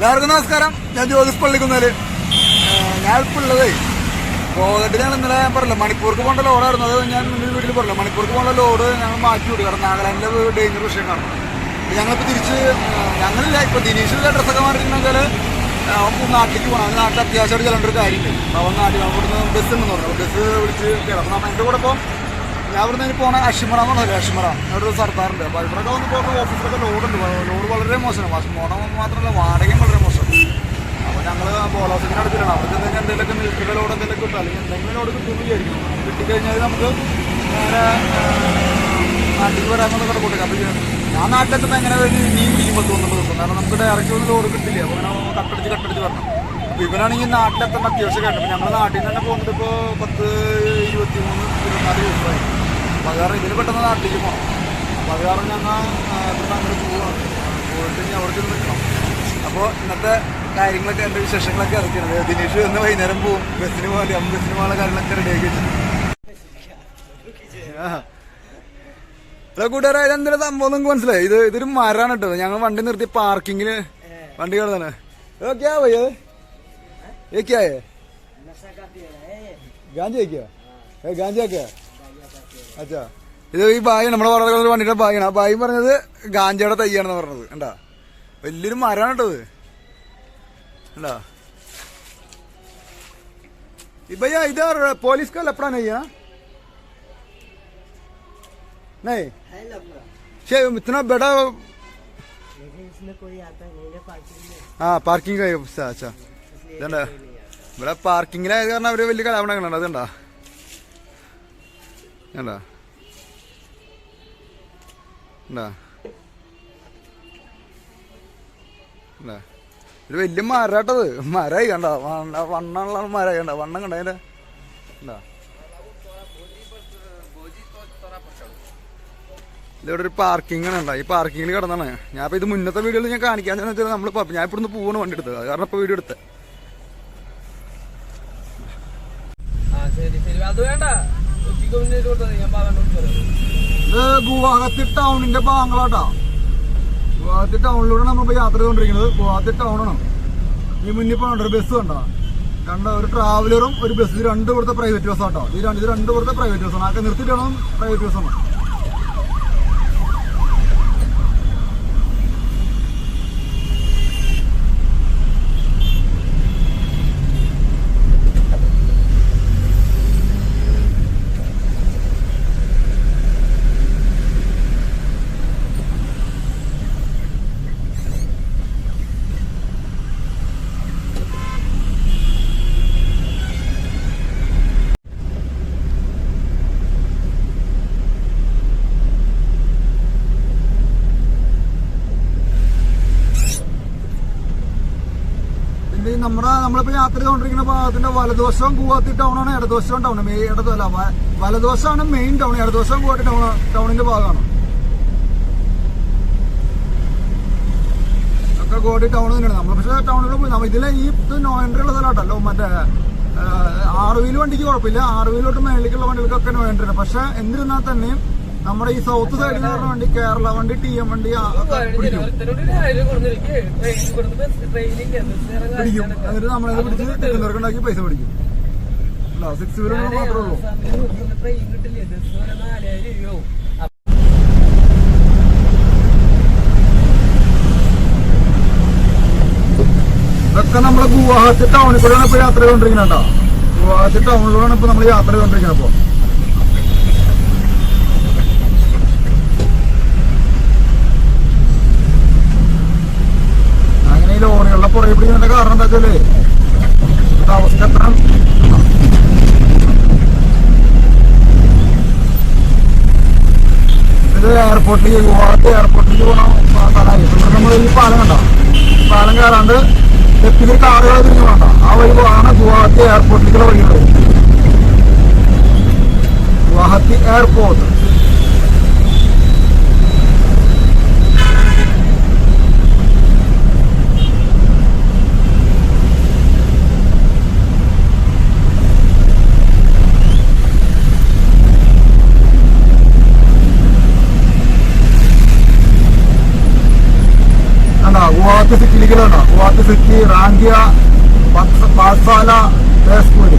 എല്ലാവർക്കും നമസ്കാരം. ഞാൻ ജ്യോതിസ് പള്ളിക്കുന്നാൽ. ഞാൻ ഉള്ളത് ഉള്ളതേ പോകട്ട് ഞാൻ ഇന്നലെ പറഞ്ഞില്ല മണിപ്പൂർക്ക് പോകേണ്ട ലോഡായിരുന്നു. അത് ഞാൻ മുന്നിൽ വീട്ടിൽ പറഞ്ഞില്ല മണിപ്പൂർക്ക് പോകേണ്ട ലോഡ് ഞങ്ങൾ മാറ്റി വിട്ടു കാരണം നാഗാലാൻഡിലെ ഡേഞ്ചർ വിഷയം കാണും. ഞങ്ങളിപ്പോൾ തിരിച്ച് ഞങ്ങളില്ല. ഇപ്പോൾ ദിനീഷിന്റെ ഡ്രസ്സൊക്കെ മാറിയിട്ടുണ്ടെങ്കിൽ അവൻ നാട്ടിലേക്ക് പോകണം അവന് നാട്ടിൽ അത്യാവശ്യമായിട്ട് ചെല്ലേണ്ട ഒരു കാര്യമില്ല. അപ്പോൾ അവൻ നാട്ടിൽ അവിടുന്ന് ബസ് ഉണ്ടെന്ന് പറഞ്ഞു. ബസ് വിളിച്ച് കയറാം അപ്പം എന്റെ കൂടെ ഇപ്പോൾ ഞാൻ ഇവിടെ ഇനി പോണ അഷിമറ എന്ന് പറഞ്ഞാൽ അഷിമറ അവിടെ ഒരു സർക്കാരുണ്ട്. അപ്പോൾ ഇവിടെയൊക്കെ വന്ന് പോകുന്ന ഓഫീസിലൊക്കെ ലോഡുണ്ട് ലോഡ് വളരെ മോശമാണ്. പക്ഷേ മോണം മാത്രമല്ല വാടകയും വളരെ മോശമാണ് അപ്പോൾ ഞങ്ങൾ ബോളോസിന് അടുത്തിലാണ്. അവിടെ ചെന്ന് കഴിഞ്ഞാൽ എന്തെങ്കിലുമൊക്കെ മിലിറ്ററി ലോഡ് എന്തെങ്കിലുമൊക്കെ കിട്ടും അല്ലെങ്കിൽ എന്തെങ്കിലും ലോഡ് കിട്ടുമെന്ന് വിചാരിക്കും കിട്ടിക്കഴിഞ്ഞാൽ നമുക്ക് നേരെ നാട്ടിൽ വരാമെന്നൊക്കെ കൂട്ടുക അപ്പോൾ ഞാൻ നാട്ടിലെത്തുമ്പോൾ എങ്ങനെ വേണ്ടി നീ പിടിക്കും പത്ത് പന്ത്രണ്ട് ദിവസം? കാരണം നമുക്ക് ഡയറക്റ്റ് ഒന്നും ലോഡ് കിട്ടില്ല. അപ്പോൾ അങ്ങനെ കട്ടടിച്ച് കട്ടടിച്ച് വരണം. അപ്പോൾ ഇവനാണെങ്കിൽ നാട്ടിലെത്തേണ്ട അത്യാവശ്യം കേട്ടോ അപ്പോൾ ഞങ്ങൾ നാട്ടിൽ നിന്ന് തന്നെ പോകുന്നത് ഇപ്പോൾ പത്ത് ഇരുപത്തി മൂന്ന് ഇരുപത്തിനാല് ദിവസമായി. അപ്പോൾ ഇതിന് പെട്ടെന്ന് നാട്ടിലേക്ക് പോകണം അപ്പോൾ ഞങ്ങൾ ഇവിടുന്ന് അങ്ങോട്ട് പോവുകയാണ് പോയിട്ട് ഇനി അവിടെ ചെന്ന് നിൽക്കണം. അപ്പോൾ ഇന്നത്തെ കാര്യങ്ങളൊക്കെ എന്റെ വിശേഷങ്ങളൊക്കെ അറിയിക്കുന്നത്. ദിനേഷ് ഇന്ന് വൈകുന്നേരം പോവും. ബസ്സിന് പോകാൻ അമ്മ ബസ്സിന് പോകാനുള്ള കാര്യങ്ങളൊക്കെ റെഡിയാക്കി വെച്ചിട്ടുണ്ട്. ഹലോ കൂട്ടുകാരെ ഇതെന്തൊരു സംഭവം നിങ്ങൾക്ക് മനസ്സിലായി? ഇത് ഇതൊരു മരാണ് കേട്ടോ. ഞങ്ങൾ വണ്ടി നിർത്തി പാർക്കിങ്ങിന് വണ്ടി കളതാണ് ഓക്കെ പോയത് ഭയ്യ ഏക്കിയായേ ഗാഞ്ചി ഏക്കിയാ ഏ ഗാഞ്ചി ആക്കിയാ അച്ഛാ ഇത് ഈ ബായി നമ്മുടെ വളരെ വണ്ടിയുടെ ബായിയാണ് ആ ബായി പറഞ്ഞത് ഗാഞ്ചയുടെ തയ്യാണെന്ന് പറഞ്ഞത് കണ്ടാ വലിയൊരു മരമാണ് കേട്ടത് കണ്ടാ ഈ भैया इधर पुलिस का लपड़ा नहीं है ना? नहीं है लफड़ा छे इतना बड़ा लेकिन इसमें कोई आता नहीं है पार्किंग में ആ പാർക്കിംഗ് അച്ഛാ അച്ഛാ इसलिए ഇതുണ്ട് कोई नहीं आता ഇവിടെ പാർക്കിങ്ങിലായത് കാരണം അവര് വലിയ കലാപണം കണ്ടോ അതുണ്ടാ കണ്ടാ ഒരു വലിയ മരാട്ടത് മരമായി കണ്ട. വണ്ണുള്ള മരമായി കണ്ട. വണ്ണം കണ്ട അതിന്റെ. ഇതിവിടെ ഒരു പാർക്കിംഗ് ആണ് ഈ പാർക്കിങ്ങിൽ കിടന്നാണ്. ഞാൻ ഇപ്പൊ ഇത് മുന്നത്തെ വീഡിയോയിൽ ഞാൻ കാണിക്കാൻ വെച്ചാൽ നമ്മൾ ഞാൻ ഇവിടുന്ന് പോവാണ് വണ്ടി എടുത്തത്. കാരണം ഇപ്പൊ വീഡിയോ എടുത്തത് അത് വേണ്ട. ഇത് ഗുവാഹത്തി ടൗണിന്റെ ഭാഗങ്ങളാട്ടാ. ഗുവാഹത്തി ടൗണിലൂടെ നമ്മളിപ്പോ യാത്ര ചെയ്തോണ്ടിരിക്കുന്നത്. ഗുവാഹത്തി ടൗണാണ്. ഈ മുന്നിൽ പോകണ്ട ഒരു ബസ് കണ്ട? കണ്ട ഒരു ട്രാവലറും ഒരു ബസ് രണ്ട് ഇവിടുത്തെ പ്രൈവറ്റ് ബസ് ആട്ടോ. ഇത് രണ്ട് ഇത് രണ്ടു ഇവിടുത്തെ പ്രൈവറ്റ് ബസ്സാണ് ആക്കെ നിർത്തിയിട്ടാണ്? പ്രൈവറ്റ് ബസ്സാണ് പിന്നെ ഈ നമ്മളിപ്പോ യാത്ര ചെയ്തുകൊണ്ടിരിക്കുന്ന വലദോഷവും ഗുവാഹത്തി ടൗൺ ആണ് ഇടതുവശം ടൗൺ മെയിൻ വലതുവശമാണ് മെയിൻ ടൗൺ ഇടതുവശം ഗുവാഹത്തി ടൗൺ ടൗണിന്റെ ഭാഗമാണ്. ഒക്കെ ഗുവാഹത്തി ടൗൺ തന്നെയാണ്. നമ്മൾ പക്ഷേ ടൗണിൽ പോയി ഇതിലെ ഈ നോയൻട്രിയുള്ള സ്ഥലമാട്ടല്ലോ മറ്റേ ആറ് വണ്ടിക്ക് കുഴപ്പമില്ല. ആറ് വീലോട്ട് മേളിലേക്കുള്ള വണ്ടികൾക്കൊക്കെ നോ എൻട്രി ആണ് പക്ഷെ എന്നിരുന്നാൽ തന്നെയും നമ്മുടെ ഈ സൗത്ത് സൈഡിൽ നിന്ന് വണ്ടി കേരള വണ്ടി ടി എം വണ്ടി അങ്ങനെ നമ്മളെ പിടിക്കും. പിടിക്കും. എന്നിട്ട് നമ്മളത് പിടിച്ച് തിരുവനന്തപുരം ഉണ്ടാക്കി പൈസ പിടിക്കും. സിക്സ് മാത്രമേ ഉള്ളൂ. ഇതൊക്കെ നമ്മൾ ഗുവാഹത്തി ടൗണിൽ കൂടെയാണ് ഇപ്പൊ യാത്ര ചെയ്തോണ്ടിരിക്കുന്നുണ്ടോ ഗുവാഹത്തി ടൗണിലൂടെയാണ് ഇപ്പൊ നമ്മൾ യാത്ര ചെയ്തോണ്ടിരിക്കുന്നത് അപ്പൊ അങ്ങനെ ഈ ലോറികളുടെ പുറകെ കാരണം എന്താ വെച്ചാലേ അവസ്ഥ എത്ര? എയർപോർട്ടിലേക്ക് ഗുവാഹത്തി എയർപോർട്ടിലേക്ക് പോകണം പാലം കണ്ടോ? പാലം കയറാണ്ട് ലെഫ്റ്റിൽ കാറുകൾ തിരിഞ്ഞു വേണ്ട ആ വഴി പോകാണ് ഗുവാഹത്തി എയർപോർട്ടിലേക്കുള്ള വഴിയുള്ളത്. ഗുവാഹത്തി എയർപോർട്ട് ഭാഗത്ത് സിറ്റിയിലേക്കാണ് ഗുവാഹത്തി സിറ്റി റാങ്കിയ പാസാല സ്കൂൾ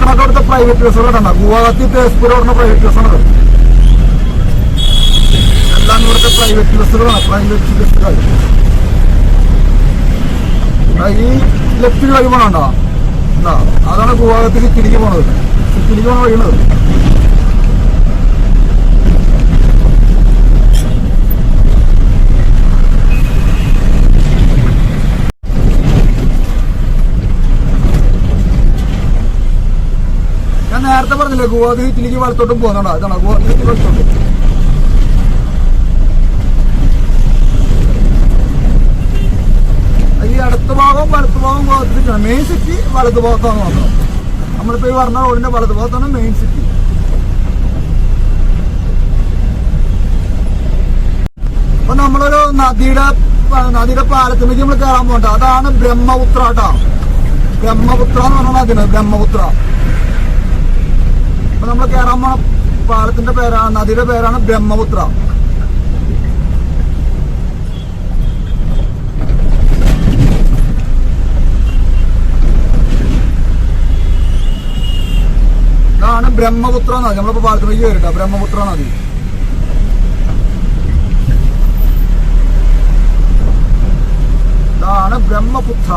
കണക്കെടുത്ത പ്രൈവറ്റ് ബസ്സുകളാണ് ഗുവാഹത്തി തേസ്പൂർ പറഞ്ഞ പ്രൈവറ്റ് ബസ്സാണ് എല്ലാം ഇവിടുത്തെ പ്രൈവറ്റ് ബസ്സുകളാണ് പ്രൈവറ്റ് ബസ്സുകൾ ഈ ലെഫ്റ്റ് വഴി പോണോ അതാണ് ഭൂഭാഗത്തിൽ തിരികെ പോണത്. തിരികെ പോണ വഴിയുള്ളത് ഞാൻ നേരത്തെ പറഞ്ഞില്ലേ ഗുവാഹത്തി തിരികെ വലത്തോട്ടും പോകുന്നുണ്ടോ ഇതാണ് ഗുവാഹത്തി സിറ്റി വലത്തോട്ട് ഈ ഭാഗവും വലത്ത് ഭാഗവും ഭാഗത്തിരിക്കണം മെയിൻ സിറ്റി വലത് ഭാഗത്താണ് മാത്രം. നമ്മളിപ്പോ ഈ പറഞ്ഞ റോഡിന്റെ വലത് ഭാഗത്താണ് മെയിൻ സിറ്റി അപ്പൊ നമ്മളൊരു നദിയുടെ നദിയുടെ പാലത്തിലേക്ക് നമ്മൾ കയറാൻ പോകണ്ട. അതാണ് ബ്രഹ്മപുത്ര കേട്ടോ ബ്രഹ്മപുത്ര എന്ന് പറഞ്ഞ നദിയാണ് ബ്രഹ്മപുത്ര. അപ്പൊ നമ്മൾ കയറാൻ പോണ പാലത്തിന്റെ പേരാണ് നദിയുടെ പേരാണ് ബ്രഹ്മപുത്ര. ഇതാണ് ബ്രഹ്മപുത്ര നദി. നമ്മളിപ്പോ പാലത്തിലേക്ക് കയറിട്ടോ ബ്രഹ്മപുത്ര നദി. ഇതാണ് ബ്രഹ്മപുത്ര.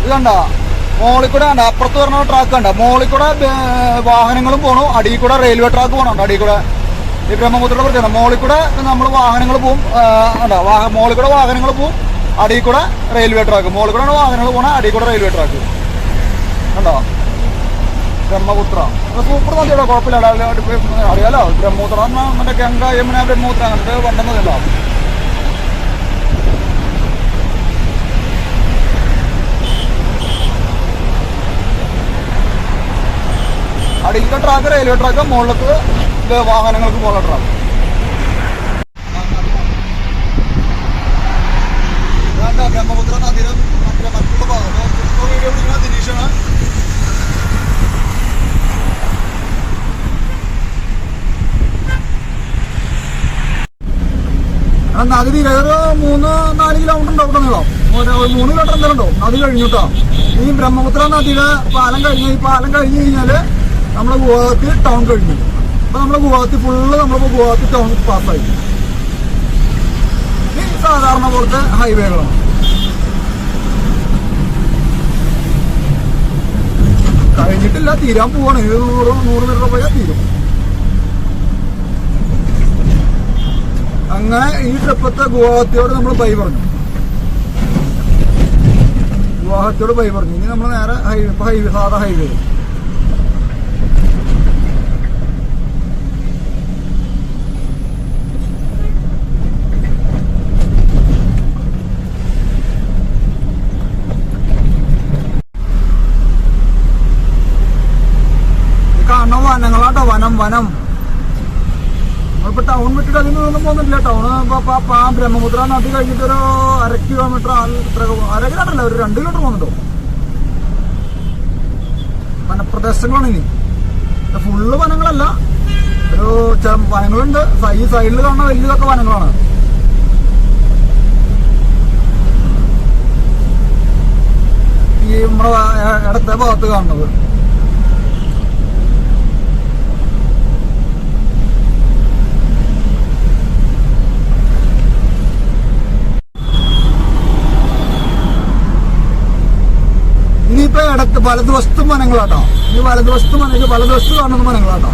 ഇത് കണ്ട? അപ്പുറത്ത് പറഞ്ഞ ട്രാക്ക് കണ്ട? മോളിൽ കൂടെ വാഹനങ്ങളും പോണു. അടിയിൽ കൂടെ റെയിൽവേ ട്രാക്ക് പോണുണ്ട്? അടിയിൽ കൂടെ ഈ ബ്രഹ്മപുത്രയുടെ പ്രത്യേകത മോളിൽ കൂടെ നമ്മൾ വാഹനങ്ങൾ പോവും എന്താ മോളിൽ കൂടെ വാഹനങ്ങൾ പോവും അടിയിൽ കൂടെ റെയിൽവേ ട്രാക്ക്. മോളിൽ കൂടെ വാഹനങ്ങൾ പോണ അടിയിൽ കൂടെ റെയിൽവേ ട്രാക്ക്. കണ്ടോ? ബ്രഹ്മപുത്ര. സൂപ്പർ നദിയുടെ കുഴപ്പമില്ല. അറിയാലോ ബ്രഹ്മപുത്ര മറ്റേ ഗംഗ യമുന ബ്രഹ്മപുത്ര അങ്ങനത്തെ വണ്ടെന്നതല്ലോ അടിയിലത്തെ ട്രാക്ക് റെയിൽവേ ട്രാക്ക് മുകളിലത്ത് ഇത് വാഹനങ്ങൾക്ക് വേണ്ട ബ്രഹ്മപുത്ര നദിയുടെ മറ്റേ മറ്റുള്ള ഭാഗം വീഡിയോ പിടിക്കുന്ന ദിനീഷാണ്. നദി തീരെ ഒരു മൂന്ന് നാല് കിലോമീറ്റർ ഉണ്ടാവും മൂന്ന് കിലോമീറ്റർ എന്തായാലും ഉണ്ടാവും നദി കഴിഞ്ഞിട്ടോ ഈ ബ്രഹ്മപുത്ര നദിയുടെ പാലം കഴിഞ്ഞ് ഈ പാലം കഴിഞ്ഞ് കഴിഞ്ഞാൽ നമ്മൾ ഗുവാഹത്തി ടൗൺ കഴിഞ്ഞു. അപ്പൊ നമ്മളെ ഗുവാഹത്തി ഫുള്ള് നമ്മളിപ്പോ ഗുവാഹത്തി ടൗൺ പാസ്സായി സാധാരണ പോലത്തെ ഹൈവേകളാണ് കഴിഞ്ഞിട്ടില്ല തീരാൻ പോവാണ്. ഇത് നൂറ് നൂറ് മീറ്റർ പോയാൽ തീരും. അങ്ങനെ ഈ ട്രിപ്പത്തെ ഗുവാഹത്തിയോട് നമ്മൾ ബൈ പറഞ്ഞു. ഗുവാഹത്തിയോട് ബൈ പറഞ്ഞു. ഇനി നമ്മൾ നേരെ ഹൈവേ ഹൈവേ സാധാ ഹൈവേ ഈ കാണുന്ന വനങ്ങളാട്ടോ വനം വനം വിട്ടിട്ട് അതിൽ നിന്നൊന്നും പോകുന്നില്ല ടൗൺ ബ്രഹ്മപുത്ര നദി കഴിഞ്ഞിട്ട് ഒരു അര കിലോമീറ്റർ ഇത്ര അര കിലോമീറ്റർ ഒരു രണ്ട് കിലോമീറ്റർ പോകുന്നുണ്ടോ? വനപ്രദേശങ്ങളാണ് ഇനി ഫുള്ള് വനങ്ങളല്ല. ഒരു വനങ്ങളുണ്ട്. ഈ സൈഡിൽ കാണുന്ന വലിയതൊക്കെ വനങ്ങളാണ്. ഈ നമ്മുടെ ഇടത്തെ ഭാഗത്ത് കാണുന്നത്. ഇനിയിപ്പോ ഇടത്ത് വലതുവശത്ത് വനങ്ങളാട്ടോ. ഈ വലതുവശത്ത് വനങ്ങൾ വലതുവശത്ത് കാണുന്ന വനങ്ങളാട്ടോ.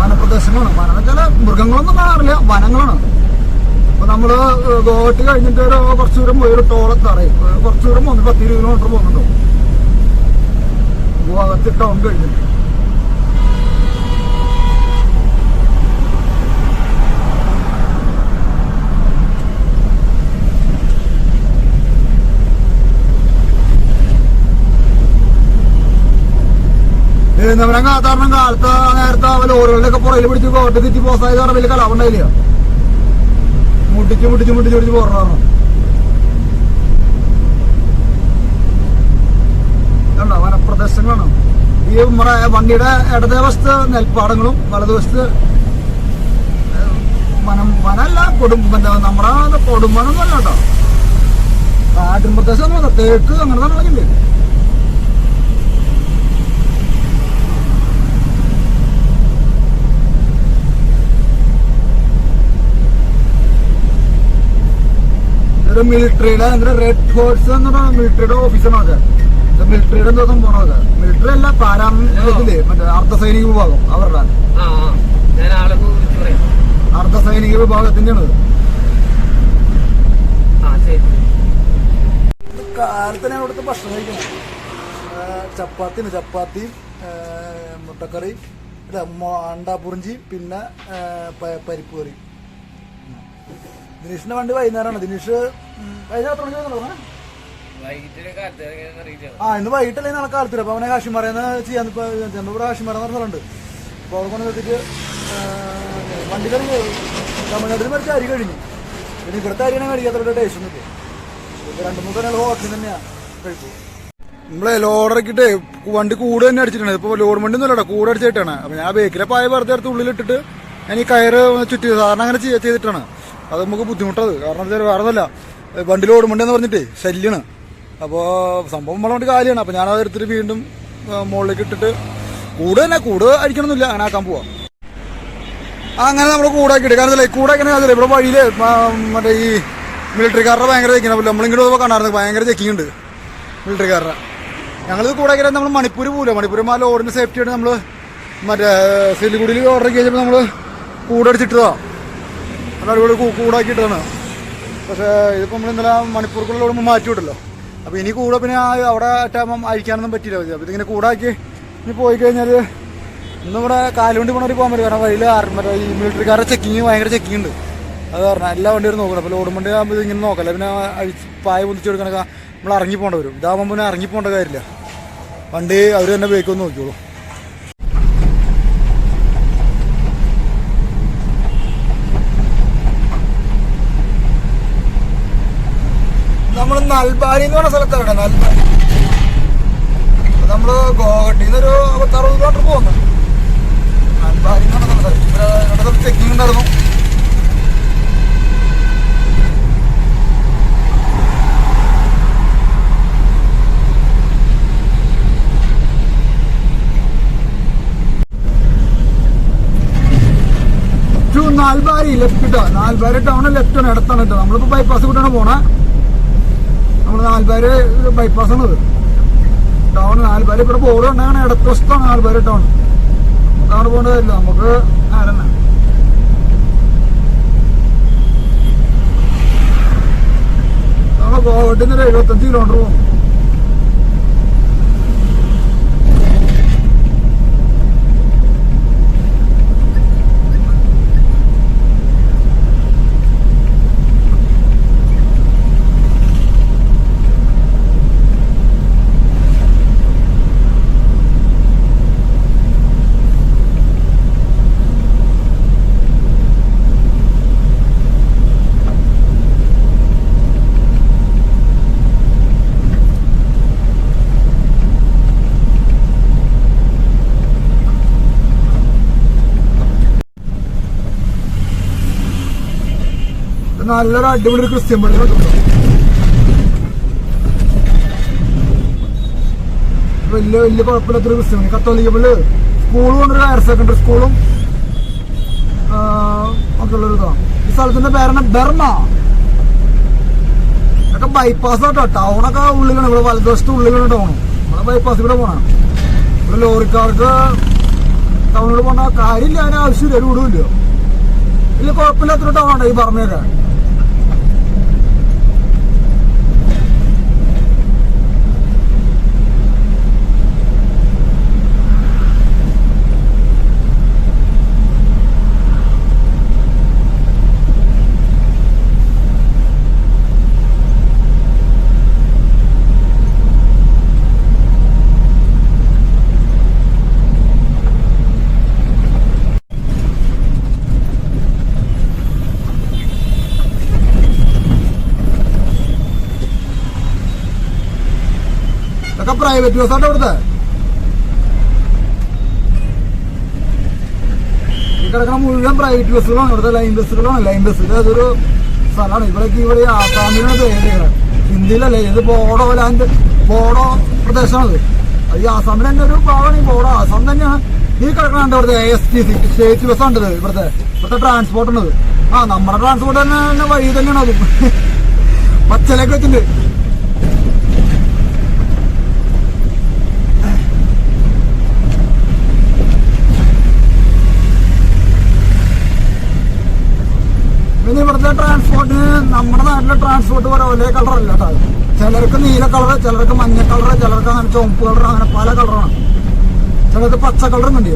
വനപ്രദേശങ്ങളാണ്. വനം എന്ന് വെച്ചാൽ മൃഗങ്ങളൊന്നും കാണാറില്ല വനങ്ങളാണ്. അപ്പൊ നമ്മൾ ഗോവട്ട് കഴിഞ്ഞിട്ട് ഒരു കുറച്ചു ദൂരം പോയി ഒരു ടോളത്താറേ കുറച്ചു ദൂരം പോകുന്നു പത്ത് കിലോമീറ്റർ പോകുന്നുണ്ടോ ഗോവത്ത് ടൗൺ കഴിഞ്ഞിട്ട്. പെരുന്നവനം കാത്താരണം കാലത്ത് നേരത്തെ അവ ലോറികളുടെയൊക്കെ പുറയിൽ പിടിച്ച് കോട്ട തെറ്റി പോസായത് പറഞ്ഞ വലിയ കലാവുണ്ടായില്ല മുട്ടിച്ച് മുട്ടിച്ച് മുട്ടിച്ച് മുട്ടിച്ച് പോറാണ് കണ്ടോ വനപ്രദേശങ്ങളാണ്. ഈ നമ്മുടെ വണ്ടിയുടെ ഇടതേ നെൽപ്പാടങ്ങളും വലതുവശത്ത് വനം വനല്ല മറ്റേ നമ്മുടെ കൊടുമ്പനൊന്നും അല്ല കേട്ടോ. കാട്ടിൻ പ്രദേശം തേക്ക് അങ്ങനെ തന്നെ ഒരു മിലിറ്ററിയുടെ ಅಂದ್ರೆ റെഡ് ഫോഴ്സ് എന്ന് പറഞ്ഞ മിലിറ്ററിയുടെ ഓഫീസറാണ് അത് മിലിറ്ററിയുടെ എന്തോ സംഭവമാണ് മിലിറ്ററി അല്ല പാരാമിലിറ്റില്ലേ മറ്റേ അർദ്ധസൈനിക വിഭാഗം അവരുടെ ആ ആ ഞാൻ ആളെ വിളിച്ചു പറയാം അർദ്ധസൈനിക വിഭാഗത്തിന്റെയാണ് ഇത്. ആ ശരി കാലത്ത് ഞാൻ ഇവിടുത്തെ ഭക്ഷണം കഴിക്കണം ചപ്പാത്തിന് ചപ്പാത്തി മുട്ടക്കറി ഇല്ല അണ്ടാപ്പുറിഞ്ചി പിന്നെ ആ, പ- പരിപ്പ് കറി ഉം. ദിനേഷിന്റെ വണ്ടി വൈകുന്നേരമാണ്. ദിനേഷ് വൈകുന്നേരം എത്ര മണിക്ക് ആ ഇന്ന് വൈകിട്ടല്ലേ നാളെ കാലത്തില്ല അപ്പൊ അവനെ കാശിമറയെന്ന് ചെയ്യാൻ ഇപ്പൊ ഇവിടെ കാശിമറ എന്ന് പറഞ്ഞിട്ടുണ്ട് അപ്പൊ അവിടെ കൊണ്ട് നിർത്തിട്ട് വണ്ടി കഴിഞ്ഞ് തമിഴ്നാട്ടിൽ മരിച്ച അരി കഴിഞ്ഞു. പിന്നെ ഇവിടുത്തെ അരിയാണ് മേടിക്കാത്ത ടേസ്റ്റ് ഒന്നും ഇപ്പൊ രണ്ടു മൂന്ന് തന്നെ ഹോട്ടലിൽ തന്നെയാ കഴിക്കും നമ്മളെ ലോഡറക്കിട്ട് വണ്ടി കൂട് തന്നെ അടിച്ചിട്ടുണ്ട് ഇപ്പൊ ലോഡ് വണ്ടി ഒന്നുമല്ല കൂടെ കൂട് അടിച്ചിട്ടാണ്. അപ്പൊ ഞാൻ ബേക്കിലെ പായ വെറുതെ എടുത്ത് ഉള്ളിലിട്ടിട്ട് ഞാൻ ഈ കയറ് ചുറ്റി സാധാരണ അങ്ങനെ ചെയ്തിട്ടാണ്. അത് നമുക്ക് ബുദ്ധിമുട്ടത് കാരണം വെച്ചാൽ വേറെ ഒന്നല്ല വണ്ടിയിൽ ഓടുമ്പോണ്ടെന്ന് പറഞ്ഞിട്ടേ ശല്യാണ്. അപ്പോൾ സംഭവം വളരെ വേണ്ടി കാലിയാണ് അപ്പോൾ ഞാനത് എടുത്തിട്ട് വീണ്ടും മുകളിലേക്ക് ഇട്ടിട്ട് കൂടെ തന്നെ കൂട് അടിക്കണമെന്നില്ല അങ്ങനെ ആക്കാൻ പോവാം. അങ്ങനെ നമ്മൾ കൂടാക്കിയിട്ട് കാരണം കൂടെ കൂടാക്കിനെ അതല്ലേ ഇവിടെ വഴിയിൽ മറ്റേ ഈ മിലിറ്ററിക്കാരുടെ ഭയങ്കര ചെക്കിങ് അപ്പോൾ നമ്മളിങ്ങോട്ട് പോകുമ്പോൾ കാണാറുണ്ട് ഭയങ്കര ചെക്കിങ് ഉണ്ട് മിലിറ്ററിക്കാരുടെ. ഞങ്ങളിത് ആക്കി നമ്മൾ മണിപ്പൂർ പോകില്ല മണിപ്പൂർ ആ ലോറിന്റെ സേഫ്റ്റി ആയിട്ട് നമ്മൾ മറ്റേ സിലിഗുഡിയിൽ ഓർഡർ കഴിഞ്ഞപ്പോൾ നമ്മൾ കൂടെ നല്ല അടിപൊളി കൂടാക്കിയിട്ടാണ്. പക്ഷേ ഇതിപ്പോൾ നമ്മൾ ഇന്നലെ മണിപ്പൂർക്കുള്ള മാറ്റി വിട്ടല്ലോ അപ്പോൾ ഇനി കൂടെ പിന്നെ അവിടെ ടൈം അഴിക്കാനൊന്നും പറ്റില്ല അപ്പോൾ ഇതിങ്ങനെ കൂടാക്കി ഇനി പോയി കഴിഞ്ഞാൽ ഇന്നും ഇവിടെ കാലുവണ്ടി പോണവർ പോകാൻ പറ്റും. കാരണം വഴിയിൽ മറ്റേ ഈ മിലിറ്ററിക്കാരുടെ ചെക്കിങ് ഭയങ്കര ചെക്കിങ് ഉണ്ട്. അത് കാരണം എല്ലാ വണ്ടിയും നോക്കണം. അപ്പോൾ ലോഡ് വണ്ടി ആകുമ്പോൾ ഇങ്ങനെ നോക്കല്ല. പിന്നെ അഴിച്ച് പായ പൊന്തിച്ച് കൊടുക്കണൊക്കെ നമ്മൾ ഇറങ്ങി പോകേണ്ട വരും. ഇതാകുമ്പോൾ പിന്നെ ഇറങ്ങി പോകേണ്ട കാര്യമില്ല. വണ്ടി അവർ തന്നെ ബേക്കൊന്ന് നോക്കിയോളൂ നമ്മൾ നൽബാരി എന്ന് പറഞ്ഞ സ്ഥലത്താണ് നൽബാരി അപ്പൊ നമ്മൾ ഗോവട്ടിന്ന് ഒരു പത്തറുപത് കിലോമീറ്റർ പോകുന്നു നൽബാരി എന്ന് പറഞ്ഞ ഇവിടെ ചെക്കിംഗ് ഉണ്ടായിരുന്നു. നാൽബാരി ലെഫ്റ്റ് കേട്ടോ നാൽബാരി ടൗണ് ലെഫ്റ്റ് ആണ് ഇടത്താണ് ഇട്ടോ നമ്മളിപ്പോ ബൈപ്പാസ് കൂട്ടാണ് പോണേ. നമ്മൾ നാൽബാര് ബൈപ്പാസ് ആണ് ടൗണിൽ ടൗൺ നാൽബാര് ഇവിടെ ബോർഡ് ഉണ്ടാകണം ഇടത്ത് വശത്താണ് നാൽബാര് ടൗൺ അതാണ് പോകേണ്ട കാര്യമില്ല നമുക്ക് ആരെന്നെ നമ്മൾ ഗോവട്ടിന്ന് ഒരു എഴുപത്തഞ്ച് കിലോമീറ്റർ പോകും ഇത് നല്ലൊരു അടിപൊളി ഒരു ക്രിസ്ത്യൻ പള്ളി വല്യ വലിയ കുഴപ്പമില്ലാത്തൊരു ക്രിസ്ത്യൻ പള്ളി കത്തോലിക്ക പള്ളി. സ്കൂളും ഉണ്ട് ഹയർ സെക്കൻഡറി സ്കൂളും. ഒക്കെ ഉള്ളൊരു ഇതാണ് ഈ സ്ഥലത്തിന്റെ പേരാണ് ബർമ. ഇതൊക്കെ ബൈപ്പാസ് കേട്ടോ ടൗണൊക്കെ ഉള്ളിലാണ്. ഇവിടെ വലതുവശത്ത് ഉള്ളിലാണ് ടൗൺ ഇവിടെ ബൈപ്പാസ് ഇവിടെ പോണ. ഇവിടെ ലോറിക്കാർക്ക് ടൗണിൽ പോണ കാര്യമില്ല അതിന് ആവശ്യമില്ല. ഒരു ഇല്ല. കുഴപ്പമില്ലാത്തൊരു ടൗണാണ് ഈ ബർമയൊക്കെ. പ്രൈവറ്റ് ബസ്സാണ് ഇവിടുത്തെ? ഈ കിടക്കുന്ന മുഴുവൻ പ്രൈവറ്റ് ബസ്സുകളാണ് ഇവിടുത്തെ ലൈൻ ബസ്സുകളാണ്. ലൈൻ ബസ് അതൊരു സ്ഥലമാണ്. ഇവിടേക്ക് ഇവിടെ ഈ പേരുകൾ പേര് ഹിന്ദിയിലല്ലേ? ഇത് ബോഡോ ലാൻഡ് ബോഡോ പ്രദേശമാണത്. അത് ഈ ആസാമിൽ തന്നെ ഒരു ഭാഗമാണ് ഈ ബോഡോ. ആസാം തന്നെയാണ് ഈ കിടക്കണ ഇവിടുത്തെ A S T C state bus ഇത്. ഇവിടുത്തെ ഇവിടുത്തെ ട്രാൻസ്പോർട്ട് ഉള്ളത് ആ നമ്മുടെ ട്രാൻസ്പോർട്ട് തന്നെ വഴി തന്നെയാണ് അത്. പച്ചലേക്ക് വെച്ചിട്ടുണ്ട്. പിന്നെ ഇവിടുത്തെ ട്രാൻസ്പോർട്ടിന് നമ്മുടെ നാട്ടിലെ ട്രാൻസ്പോർട്ട് പോലെ ഒരേ കളറല്ല കേട്ടോ ചിലർക്ക് നീല കളർ ചിലർക്ക് മഞ്ഞ കളർ ചിലർക്ക് അങ്ങനെ ചുവപ്പ് കളർ അങ്ങനെ പല കളറാണ് ചിലർക്ക് പച്ച കളറും ഉണ്ട്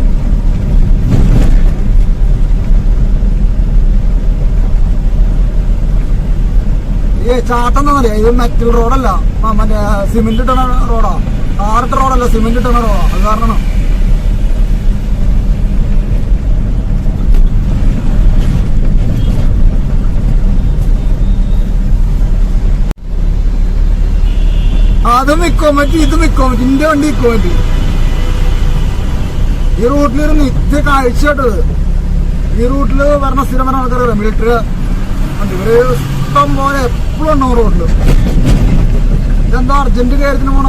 ഏ ചാട്ടം എന്നറിയാം ഇത് മെറ്റൽ റോഡല്ല മറ്റേ സിമെന്റ് ഇട്ടണ റോഡാ ആറിട്ട റോഡല്ല സിമെന്റ് ഇട്ടണ റോഡാ അത് കാരണം അത് നിൽക്കാൻ പറ്റും ഇതും നിൽക്കാൻ പറ്റും ഇന്റെ വണ്ടി നിൽക്കാൻ പറ്റും ഈ റൂട്ടിലിരുന്ന് നിത്യ കാഴ്ച കേട്ടത് ഈ റൂട്ടിൽ പറഞ്ഞ സ്ഥിരം പറഞ്ഞ ആൾക്കാർ മിലിറ്ററി വണ്ടി. ഇവർ ഇഷ്ടം പോലെ എപ്പോഴും ഉണ്ടാവും റോഡിൽ ഇതെന്തോ അർജന്റ് കാര്യത്തിന് പോണ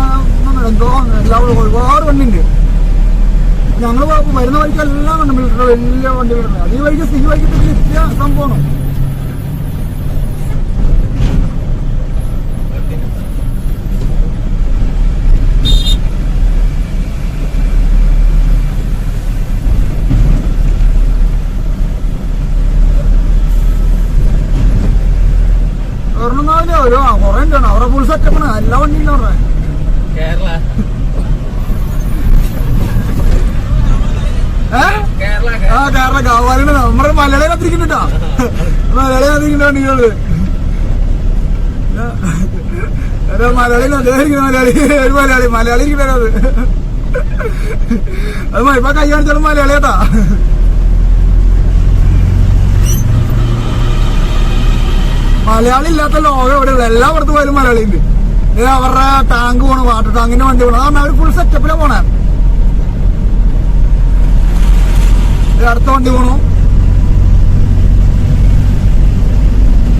എന്തോ എല്ലാവരും ഒരുപാട് വണ്ടി ഉണ്ട് ഞങ്ങൾ വരുന്ന വഴിക്ക് എല്ലാം കണ്ടു മിലിറ്ററി വലിയ വണ്ടികളുണ്ട് അത് ഈ വഴിക്ക് ഈ വഴിക്ക് നിത്യ സംഭവമാണ് ഒരു കുറേ ഉണ്ട്. അവരുടെ ഫുൾ സെറ്റപ്പാണ് എല്ലാ വണ്ടിയും അവരുടെ കേരള. ആ കേരള. കാവാലിന് നമ്മുടെ മലയാളി കത്തിരിക്കുന്നുണ്ടാ മലയാളി കത്തിരിക്കുന്ന വണ്ടികൾ ഒരു മലയാളി മലയാളി. ഒരു മലയാളി. മലയാളി ഇരിക്കുന്നത് അത്. ഇപ്പൊ കൈ കാണിച്ചാലും മലയാളി മലയാളി ഇല്ലാത്ത ലോകം എവിടെയുള്ള എല്ലായിടത്തും പോയാലും മലയാളി ഉണ്ട് അവരുടെ ടാങ്ക് പോണു വാട്ടർ ടാങ്കിന്റെ വണ്ടി പോണു. അതാണ് അവർ ഫുൾ സെറ്റപ്പിലാണ് പോണേ. അടുത്ത വണ്ടി പോണു.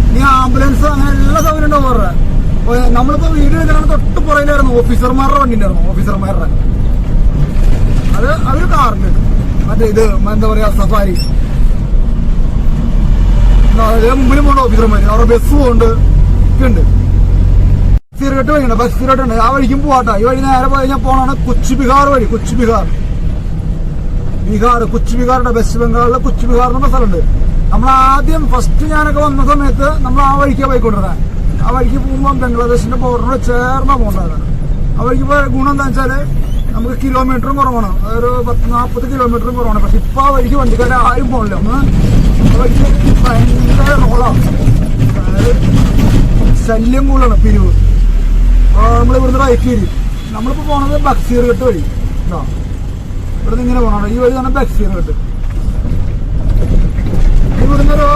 ഇനി ആംബുലൻസ് അങ്ങനെ എല്ലാ സൗകര്യം ഉണ്ടാവും അവരുടെ? നമ്മളിപ്പോ വീഡിയോ എടുക്കണം തൊട്ട് പുറയിലായിരുന്നു ഓഫീസർമാരുടെ വണ്ടി ഉണ്ടായിരുന്നു ഓഫീസർമാരുടെ അത് അവർ കാറിന് മറ്റേ ഇത് എന്താ പറയാ സഫാരി മുമ്പിൽ പോകണ്ട ഓഫീസർമാര് അവിടെ ബസ് പോകുന്നുണ്ട് ഒക്കെ ഉണ്ട് സിറട്ട് വഴിയുണ്ട്. ബസ് സിറട്ട് ഉണ്ട് ആ വഴിക്കും പോവാട്ടോ. ഈ വഴി നേരെ പോയി കഴിഞ്ഞാൽ പോണാണ് കുച്ച് ബിഹാർ വഴി. കുച്ച് ബിഹാർ. ബീഹാർ കുച്ച് ബിഹാറുണ്ട് വെസ്റ്റ് ബംഗാളിലെ കുച്ച് ബിഹാർ എന്ന സ്ഥലമുണ്ട്. നമ്മൾ ആദ്യം ഫസ്റ്റ് ഞാനൊക്കെ വന്ന സമയത്ത് നമ്മൾ ആ വഴിക്കാ പോയിക്കൊണ്ടിരുന്നത് ആ വഴിക്ക് പോകുമ്പോൾ ബംഗ്ലാദേശിന്റെ ബോർഡറിനോട് ചേർന്നാ പോകേണ്ടതാണ് ആ വഴിക്ക് പോയ ഗുണം എന്താ വെച്ചാൽ നമുക്ക് കിലോമീറ്ററും കുറവാണ്. ഒരു പത്ത് നാൽപ്പത് കിലോമീറ്ററും കുറവാണ്. പക്ഷെ ഇപ്പൊ ആ വഴിക്ക് വണ്ടിക്കാരെ ആരും പോകണില്ല ഒന്ന് ഭയങ്കര റോളാണ് ശല്യം കൂടുതലാണ് പിരിവ്. നമ്മൾ ഇവിടുന്ന് റൈറ്റ് വരി നമ്മളിപ്പോ പോണത് ബക്സീർ കെട്ട് വഴി. ഇതാ. ഇവിടുന്ന് ഇങ്ങനെ പോകണം ഈ വഴി തന്നെ ബക്സീർ കെട്ട്. ഇവിടുന്ന് ഒരു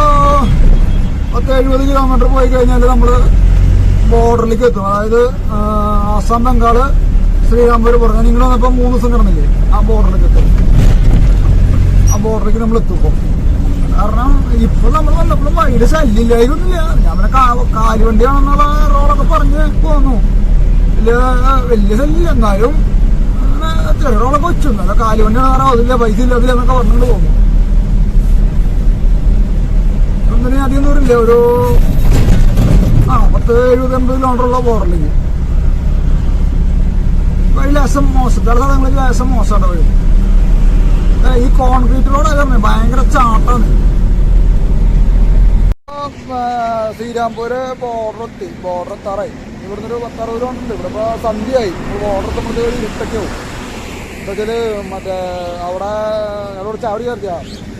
പത്ത് എഴുപത് കിലോമീറ്റർ പോയി കഴിഞ്ഞാൽ നമ്മൾ ബോർഡറിലേക്ക് എത്തും. അതായത് ആസാം ബംഗാൾ ശ്രീരാംപൂർ പറഞ്ഞു നിങ്ങൾ വന്നപ്പോൾ മൂന്ന് ദിവസം കിടന്നില്ലേ? ആ ബോർഡറിലേക്ക് എത്തും. ആ ബോർഡറിലേക്ക് നമ്മൾ എത്തും കാരണം ഇപ്പൊ നമ്മൾ വന്നപ്പോഴും വൈകിട്ട് ശല്യമില്ലായിരുന്നില്ല. ഞാൻ പിന്നെ കാ- കാലുവണ്ടിയാണെന്നുള്ള റോഡൊക്കെ പറഞ്ഞ് പോന്നു. വലിയ വലിയ ശല്യം എന്നാലും ചെറിയ റോഡൊക്കെ വെച്ചു. നല്ല വണ്ടി ആണോ അതില്ല പൈസ ഇല്ല അതില്ല എന്നൊക്കെ പറഞ്ഞുകൊണ്ട് പോകുന്നു ഒന്നിനും അധികം ദൂരമില്ല. ഒരു ആ പത്ത് എഴുപത് എൺപത് കിലോമീറ്ററുള്ള ബോർഡറിലേക്ക് വഴി ലേശം മോശം. ചില സ്ഥലങ്ങളിൽ ലേശം മോശമാണ് വഴി. ഈ കോൺക്രീറ്റ് റോഡ് കാരണം ഭയങ്കര ചാട്ടാണ് ശ്രീരാംപൂര് ബോർഡർ എത്തി. ബോർഡർ എത്താറായി. ഇവിടുന്ന് ഒരു പത്തറുപത് രൂപ ഉണ്ട്. ഇവിടെ ഇപ്പൊ സന്ധ്യയായി. ബോർഡർ എത്തുമ്പോൾ ഇരുട്ടൊക്കെ ആവും. എന്താ വെച്ചാൽ മറ്റേ അവിടെ അവിടെ ചാടി കയറിയാ.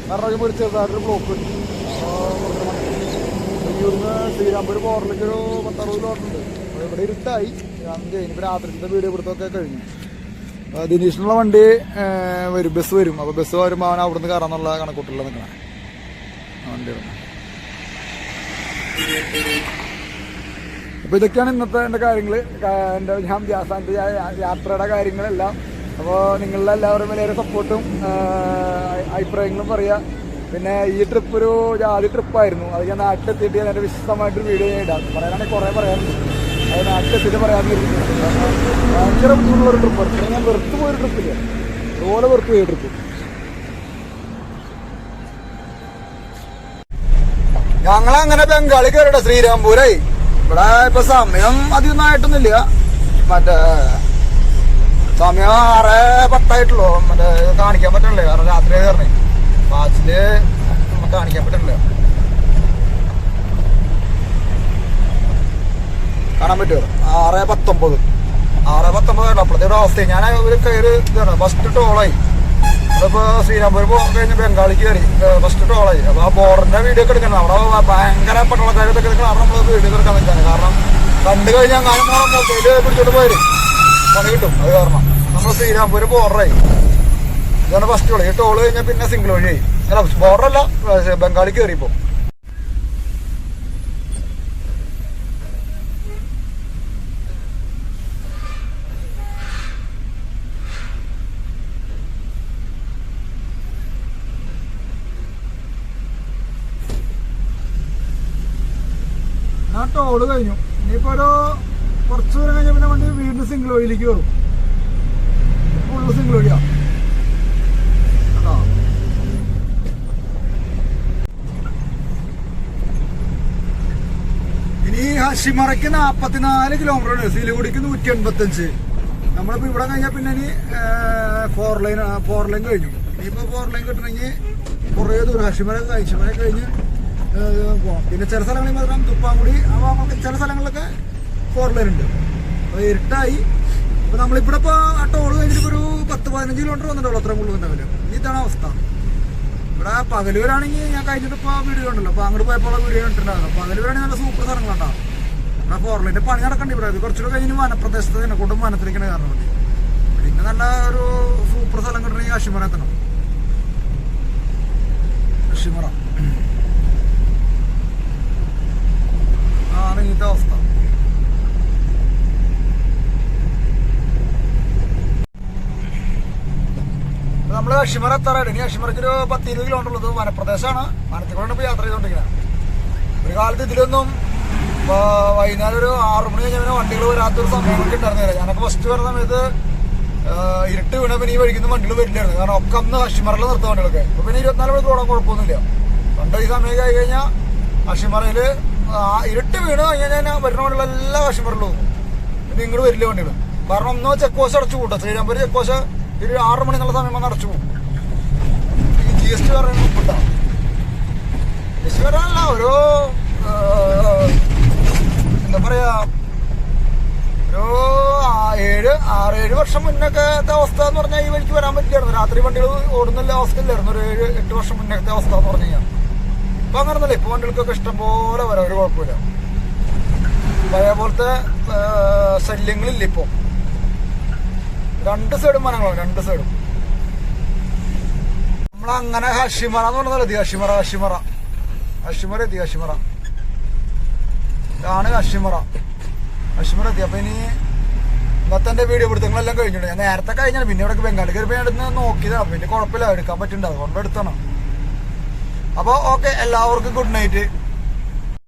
കാരണം ഒരു ചെറുതായിട്ടൊരു ബ്ലോക്ക് ഇവിടുന്ന് ശ്രീരാംപൂര് ബോർഡറിലേക്ക് ഒരു പത്തറുപത് രൂപ ഉണ്ട്. ഇവിടെ ഇരുട്ടായി. സന്ധ്യ ഇനിയിപ്പോൾ രാത്രിയിലത്തെ വീഡിയോ പിടുത്തമൊക്കെ കഴിഞ്ഞു. ദിനീഷിനുള്ള വണ്ടി വരും. ബസ് വരും. അപ്പോൾ ബസ് വരുമ്പോൾ അവൻ അവിടുന്ന് കയറാന്നുള്ള കണക്കൂട്ടില്ല നിൽക്കണം വണ്ടി അപ്പോൾ ഇതൊക്കെയാണ് ഇന്നത്തെ എന്റെ കാര്യങ്ങൾ എന്റെ ഞാൻ വ്യാസാന്റെ യാത്രയുടെ കാര്യങ്ങളെല്ലാം. അപ്പോൾ നിങ്ങളുടെ എല്ലാവരും വലിയൊരു സപ്പോർട്ടും അഭിപ്രായങ്ങളും പറയുക പിന്നെ ഈ ട്രിപ്പ് ഒരു ആദ്യ ട്രിപ്പായിരുന്നു അത് ഞാൻ നാട്ടിലെത്തിയിട്ട് ഞാൻ എന്റെ വിശദമായിട്ടൊരു വീഡിയോ ഞാൻ ഇടാം. പറയാനാണെങ്കിൽ കുറേ പറയാനുണ്ട്. അത് നാട്ടിലെത്തിയിട്ട് പറയാതിരിക്കുന്നത്. ഭയങ്കര ബുദ്ധിമുട്ടുള്ള ഒരു ട്രിപ്പ് ഞാൻ വെറുത്ത് പോയൊരു ട്രിപ്പില്ല അതുപോലെ വെറുത്ത് പോയ ട്രിപ്പ് ഞങ്ങളങ്ങനെ ബംഗാളി കയറിയുടെ ശ്രീരാംപൂരേ ഇവിടെ ഇപ്പൊ സമയം അധികം ആയിട്ടൊന്നുമില്ല മറ്റേ സമയം ആറ് പത്തായിട്ടുള്ളൂ. മറ്റേ കാണിക്കാൻ പറ്റണില്ലേ. കാരണം രാത്രി കയറണേ ബാച്ചിൽ കാണിക്കാൻ പറ്റണില്ല. കാണാൻ പറ്റുമോ? ആറ് പത്തൊമ്പത്. ആറ് പത്തൊമ്പത് അപ്പോഴത്തെ അവസ്ഥ ഞാൻ ഒരു കയറി ഇതാണ് ഫസ്റ്റ് ടോളായി അതിപ്പോ ശ്രീരാംപൂർ പോകാൻ കഴിഞ്ഞ് ബംഗാളിക്ക് കയറി. ഫസ്റ്റ് ടോളായി അപ്പൊ ആ ബോർഡറിന്റെ വീഡിയോ ഒക്കെ എടുക്കണം. അവിടെ ഭയങ്കര പട്ടണക്കാരൊക്കെ എടുക്കണം. അവിടെ നമ്മൾ വീഡിയോ എടുക്കാൻ വെച്ചാൽ കാരണം കണ്ടു കഴിഞ്ഞാൽ കാലം മോളെ മൊബൈൽ പിടിച്ചോണ്ട് പോരും പണി കിട്ടും. അത് കാരണം. നമ്മൾ ശ്രീരാംപൂർ ബോർഡറായി ഇതാണ് ഫസ്റ്റ് ടോൾ ഈ ടോൾ കഴിഞ്ഞാൽ പിന്നെ സിംഗിൾ വഴിയായി. അല്ല ബോർഡറല്ല ബംഗാളിക്ക് കയറിയപ്പോ ടോൾ കഴിഞ്ഞു. ഇനിയിപ്പോ ഒരു കുറച്ച് ദൂരം കഴിഞ്ഞ പിന്നെ വണ്ടി വീണ്ടും സിംഗിൾ വഴിയിലേക്ക് വരും. ഫുള്ള് സിംഗിൾ ഓയിലാ. ഇനി ഹഷിമറയ്ക്ക് നാപ്പത്തിനാല് കിലോമീറ്റർ ഉണ്ട്. സിലിഗുഡിക്ക് നൂറ്റി എൺപത്തഞ്ച് നമ്മളിപ്പോ ഇവിടെ കഴിഞ്ഞാൽ പിന്നെ ഇനി ഫോർ ലൈൻ ഫോർ ലൈൻ കഴിഞ്ഞു. ഇനിയിപ്പോ ഫോർ ലൈൻ കിട്ടണമെങ്കിൽ കുറേ ദൂരം ഹഷിമറ ഹഷിമറ കഴിഞ്ഞ് പിന്നെ ചില സ്ഥലങ്ങളിൽ മാത്രം തുപ്പാങ്കുടി അപ്പോൾ നമുക്ക് ചില സ്ഥലങ്ങളിലൊക്കെ ഫോർ വീലർ ഉണ്ട് അപ്പോൾ ഇരുട്ടായി അപ്പോൾ നമ്മളിവിടെ ഇപ്പോൾ ആ ടോൾ കഴിഞ്ഞിട്ട് ഒരു പത്ത് പതിനഞ്ച് കിലോമീറ്റർ വന്നിട്ടുള്ളൂ അത്ര കൂടുതൽ ഉണ്ടാവില്ല ഇതാണ് അവസ്ഥ ഇവിടെ പകലൂരാണെങ്കിൽ ഞാൻ കഴിഞ്ഞിട്ട് ഇപ്പോൾ വീഡിയോ ഉണ്ടല്ലോ അപ്പോൾ അങ്ങോട്ട് പോയപ്പോൾ വീഡിയോ കണ്ടിട്ടുണ്ടായിരുന്നു പകലൂരാണെങ്കിൽ നല്ല സൂപ്പർ സ്ഥലങ്ങളുണ്ടാവും ഇവിടെ ഫോർലൈന്റെ പണി നടക്കണ്ട ഇവിടെ ഇത് കുറച്ചുകൂടെ കഴിഞ്ഞ് വനപ്രദേശത്ത് തന്നെ കൊണ്ടും വനത്തിലേക്കാണ് കാരണം മതി പിന്നെ നല്ല ഒരു സൂപ്പർ സ്ഥലം കിട്ടണമെങ്കിൽ അഷിമറ എത്തണം അഷിമറ ആണ് ഇന്നത്തെ അവസ്ഥ അഷിമറ എത്താറായിട്ട് ഇനി അഷിമറയ്ക്ക് ഒരു പത്ത് ഇരുപത് കിലോമീറ്റർ ഉള്ളത് വനപ്രദേശമാണ്. വനത്തിൽ കൂടെ ഇപ്പോൾ യാത്ര ചെയ്തുകൊണ്ടിരിക്കുന്നത് ഒരു കാലത്ത് ഇതിലൊന്നും വൈകുന്നേരം ഒരു ആറു മണി കഴിഞ്ഞാൽ വണ്ടികൾ വരാത്തൊരു സമയമൊക്കെ ഉണ്ടായിരുന്നില്ല. ഞാനൊക്കെ ഫസ്റ്റ് വരുന്ന സമയത്ത് ഇരുട്ട് വീണ പിന്നെ ഈ വഴിക്കുന്ന വണ്ടികൾ വരില്ലായിരുന്നു. കാരണം ഒക്കെ അന്ന് അഷിമറയിൽ നിർത്തുന്ന വണ്ടികളൊക്കെ. ഇപ്പൊ പിന്നെ ഇരുപത്തിനാല് മണിക്കൂർ ഓടാൻ കുഴപ്പമൊന്നുമില്ല. പണ്ട് ഈ സമയമൊക്കെ ആയി കഴിഞ്ഞാൽ അഷിമറയിൽ ഇരുട്ട് വീണ് കഴിഞ്ഞാൽ വരുന്ന വണ്ടികൾ എല്ലാ പോകും. പിന്നെ ഇങ്ങോട്ട് വരില്ല വണ്ടികൾ. കാരണം ഒന്നോ ചെക്ക് പോസ്റ്റ് അടച്ചു കൂട്ടാം ശ്രീരാമ്പൂർ ചെക്ക് പോസ്റ്റ് ഒരു ആറ് മണി എന്നുള്ള സമയം വന്ന് അടച്ചു പോകും ജി എസ് ടി പറയുന്നത് ഉപ്പിട്ടാ ജി എസ് ടി ഒരു ആ, എന്താ പറയാ ഒരു ഏഴ് ആറ് ഏഴ് വർഷം മുന്നൊക്കെ അവസ്ഥ എന്ന് പറഞ്ഞാൽ ഈ വഴിക്ക് വരാൻ പറ്റില്ലായിരുന്നു. രാത്രി വണ്ടികൾ ഓടുന്നില്ല അവസ്ഥ ഇല്ലായിരുന്നു. ഒരു ഏഴ് എട്ട് വർഷം മുന്നത്തെ അവസ്ഥ എന്ന് പറഞ്ഞു കഴിഞ്ഞാൽ ഇപ്പൊ അങ്ങനൊന്നുമില്ല ഇപ്പൊ വണ്ടികൾക്കൊക്കെ ഇഷ്ടം പോലെ വരാം. ഒരു കുഴപ്പമില്ല. പഴയ പോലത്തെ ശല്യങ്ങളില്ല ഇപ്പൊ. രണ്ട് സൈഡും മരങ്ങളാണ്. രണ്ട് സൈഡും നമ്മളങ്ങനെ ഹഷിമറ എന്ന് പറഞ്ഞാൽ എത്തി ഹഷിമറ ഹഷിമറ. ഹഷിമറ എത്തി ഹഷിമറ. ഇതാണ് ഹഷിമറ. ഹഷിമറ എത്തി. അപ്പൊ ഇനി ഇന്നത്തെ എന്റെ വീഡിയോ പിടുത്തങ്ങളെല്ലാം കഴിഞ്ഞിട്ടുണ്ട്. ഞാൻ നേരത്തെ കഴിഞ്ഞാണ് പിന്നെ ഇവിടെ ബംഗാളി കയറി എടുത്ത് നോക്കിയതാണ്. പിന്നെ കുഴപ്പമില്ല. എടുക്കാൻ പറ്റുന്നുണ്ട്. അതുകൊണ്ട് എടുത്തണം അപ്പൊ ഓക്കെ എല്ലാവർക്കും ഗുഡ് നൈറ്റ്